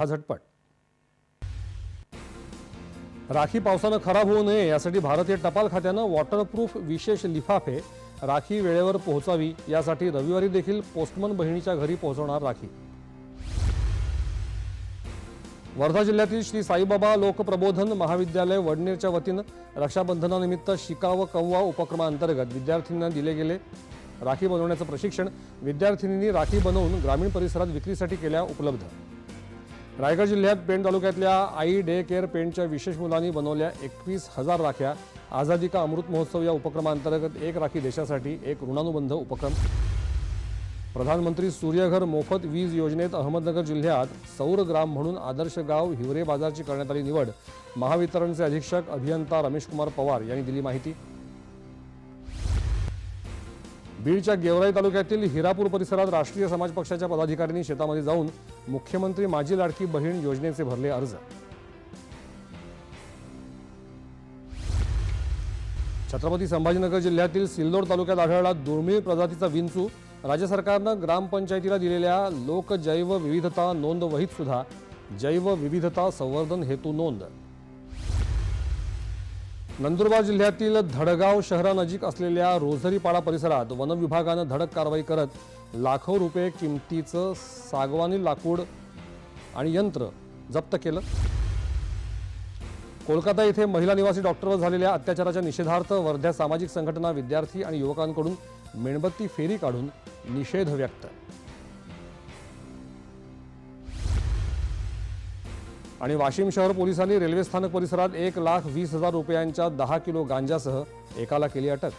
हा झटपट. राखी पावसानं खराब होऊ नये यासाठी भारतीय टपाल खात्यानं वॉटरप्रूफ विशेष लिफाफे राखी वेळेवर पोहोचावी यासाठी रविवारी देखील पोस्टमन बहिणीच्या घरी पोहोचवणार राखी. वर्धा जिल्ह्यातील श्री साईबाबा लोकप्रबोधन महाविद्यालय वडनेरच्या वतीनं रक्षाबंधनानिमित्त शिकाव कंवा उपक्रमाअंतर्गत विद्यार्थ्यांना दिले गेले राखी बनवण्याचं प्रशिक्षण विद्यार्थिनींनी राखी बनवून ग्रामीण परिसरात विक्रीसाठी केल्या उपलब्ध. रायगड जिल्ह्यात पेण तालुक्यातल्या आई डे केअर पेणच्या विशेष मुलांनी बनवल्या एकवीस हजार राख्या. आझादी का अमृत महोत्सव या उपक्रमांतर्गत एक राखी देशासाठी एक ऋणानुबंध उपक्रम. प्रधानमंत्री सूर्यघर मोफत वीज योजनेत अहमदनगर जिल्ह्यात सौर ग्राम म्हणून आदर्श गाव हिवरे बाजारची करण्यात आली निवड. महावितरणचे अधीक्षक अभियंता रमेशकुमार पवार यांनी दिली माहिती. बीडच्या गेवराई तालुक्यातील हिरापूर परिसरात राष्ट्रीय समाज पक्षाच्या पदाधिकाऱ्यांनी शेतामध्ये जाऊन मुख्यमंत्री माझी लाडकी बहीण योजनेचे भरले अर्ज. छत्रपती संभाजीनगर जिल्ह्यातील सिल्लोड तालुक्यात आढळला दुर्मिळ प्रजातीचा विंचू. राज्य सरकारनं ग्रामपंचायतीला दिलेल्या लोक जैव विविधता नोंदवहीत सुद्धा जैव विविधता संवर्धन हेतू नोंद. नंदुरबार जिल्ह्यातील धडगाव शहरानजीक असलेल्या रोझरीपाडा परिसरात वन विभागानं धडक कारवाई करत लाखो रुपये किमतीचं सागवानी लाकूड आणि यंत्र जप्त केलं. कोलकाता येथे महिला निवासी डॉक्टरवर झालेल्या अत्याचाराच्या निषेधार्थ वर्ध्या सामाजिक संघटना विद्यार्थी आणि युवकांकडून मेणबत्ती फेरी काढून निषेध व्यक्त. आणि वाशिम शहर पोलिसांनी रेल्वे स्थानक परिसरात एक लाख वीस हजार रुपयांच्या दहा किलो गांजासह एकाला केली अटक.